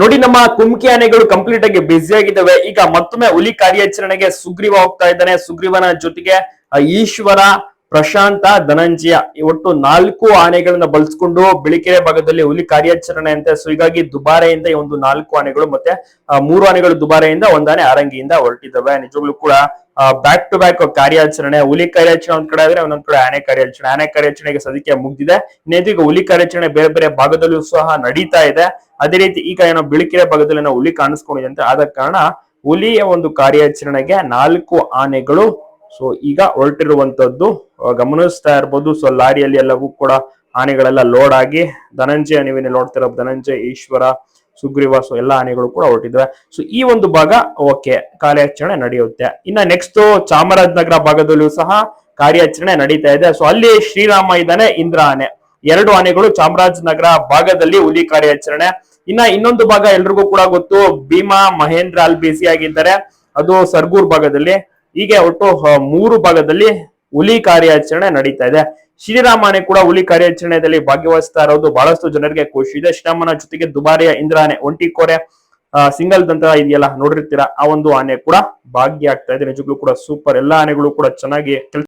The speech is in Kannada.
ನೋಡಿ ನಮ್ಮ ಕುಮ್ಕಿ ಆನೆಗಳು ಕಂಪ್ಲೀಟ್ ಆಗಿ ಬ್ಯುಸಿ ಆಗಿದ್ದಾವೆ. ಈಗ ಮತ್ತೊಮ್ಮೆ ಹುಲಿ ಕಾರ್ಯಾಚರಣೆಗೆ ಸುಗ್ರೀವ ಹೋಗ್ತಾ ಇದ್ದಾನೆ. ಸುಗ್ರೀವನ ಜೊತೆಗೆ ಈಶ್ವರ, ಪ್ರಶಾಂತ, ಧನಂಜಯ ಒಟ್ಟು ನಾಲ್ಕು ಆನೆಗಳನ್ನ ಬಳಸ್ಕೊಂಡು ಬೆಳಿಕೆರೆ ಭಾಗದಲ್ಲಿ ಹುಲಿ ಕಾರ್ಯಾಚರಣೆ ಅಂತ. ಸೊ ಹೀಗಾಗಿ ದುಬಾರೆಯಿಂದ ಈ ಒಂದು ನಾಲ್ಕು ಆನೆಗಳು ಮತ್ತೆ ಮೂರು ಆನೆಗಳು ದುಬಾರೆಯಿಂದ ಒಂದಾನೆ ಆರಂಗಿಯಿಂದ ಹೊರಟಿದ್ದಾವೆ. ನಿಜವಾಗ್ಲೂ ಕೂಡ ಬ್ಯಾಕ್ ಟು ಬ್ಯಾಕ್ ಕಾರ್ಯಾಚರಣೆ, ಹುಲಿ ಕಾರ್ಯಾಚರಣೆ ಒಂದ್ ಕಡೆ ಆದ್ರೆ ಒಂದೊಂದ್ ಕಡೆ ಆನೆ ಕಾರ್ಯಾಚರಣೆ. ಆನೆ ಕಾರ್ಯಾಚರಣೆಗೆ ಸದ್ಯಕ್ಕೆ ಮುಗ್ದಿದೆ. ಇನ್ನೇದು ಈಗ ಹುಲಿ ಕಾರ್ಯಾಚರಣೆ ಬೇರೆ ಬೇರೆ ಭಾಗದಲ್ಲೂ ಸಹ ನಡೀತಾ ಇದೆ. ಅದೇ ರೀತಿ ಈಗ ಏನೋ ಬಿಳಿಕೆರೆ ಭಾಗದಲ್ಲಿ ಏನೋ ಹುಲಿ ಕಾಣಿಸ್ಕೊಂಡಿದೆ ಅಂತ ಆದ ಕಾರಣ ಹುಲಿಯ ಒಂದು ಕಾರ್ಯಾಚರಣೆಗೆ ನಾಲ್ಕು ಆನೆಗಳು, ಸೊ ಈಗ ಹೊರಟಿರುವಂತದ್ದು ಗಮನಿಸ್ತಾ ಇರ್ಬೋದು. ಸೊ ಲಾರಿಯಲ್ಲಿ ಎಲ್ಲವೂ ಕೂಡ ಆನೆಗಳೆಲ್ಲ ಲೋಡ್ ಆಗಿ, ಧನಂಜಯ ನೀವೇನೆ ನೋಡ್ತಿರೋ ಧನಂಜಯ, ಈಶ್ವರ ಸುಗ್ರೀವ ಸೊ ಎಲ್ಲ ಆನೆಗಳು ಕೂಡ ಹೊರಟಿದ್ವೆ ಸೊ ಈ ಒಂದು ಭಾಗ ಓಕೆ, ಕಾರ್ಯಾಚರಣೆ ನಡೆಯುತ್ತೆ. ಇನ್ನ ನೆಕ್ಸ್ಟ್ ಚಾಮರಾಜನಗರ ಭಾಗದಲ್ಲೂ ಸಹ ಕಾರ್ಯಾಚರಣೆ ನಡೀತಾ ಇದೆ. ಸೊ ಅಲ್ಲಿ ಶ್ರೀರಾಮ ಇದ್ದಾನೆ, ಇಂದ್ರ ಆನೆ. ಎರಡು ಆನೆಗಳು ಚಾಮರಾಜನಗರ ಭಾಗದಲ್ಲಿ ಹುಲಿ ಕಾರ್ಯಾಚರಣೆ. ಇನ್ನ ಇನ್ನೊಂದು ಭಾಗ ಎಲ್ರಿಗೂ ಕೂಡ ಗೊತ್ತು, ಭೀಮಾ, ಮಹೇಂದ್ರ ಅಲ್ಲಿ ಬಿಸಿ ಆಗಿದ್ದಾರೆ. ಅದು ಸರ್ಗೂರ್ ಭಾಗದಲ್ಲಿ. ಹೀಗೆ ಒಟ್ಟು ಮೂರು ಭಾಗದಲ್ಲಿ ಹುಲಿ ಕಾರ್ಯಾಚರಣೆ ನಡೀತಾ ಇದೆ. ಶ್ರೀರಾಮನೆ ಕೂಡ ಹುಲಿ ಕಾರ್ಯಾಚರಣೆಯಲ್ಲಿ ಭಾಗವಹಿಸ್ತಾ ಇರೋದು ಬಹಳಷ್ಟು ಜನರಿಗೆ ಖುಷಿ ಇದೆ. ಶ್ರೀರಾಮನ ಜೊತೆಗೆ ದುಬಾರಿಯ ಇಂದ್ರಾನೆ ಒಂಟಿ ಕೋರೆ ಸಿಂಗಲ್ ದಂತ ಇದೆಯಲ್ಲ ನೋಡಿರ್ತೀರಾ, ಆ ಒಂದು ಆನೆ ಕೂಡ ಭಾಗ್ಯ ಆಗ್ತಾ ಇದೆ. ನಿಜಕ್ಕೂ ಕೂಡ ಸೂಪರ್ ಎಲ್ಲಾ ಆನೆಗಳು ಕೂಡ ಚೆನ್ನಾಗಿ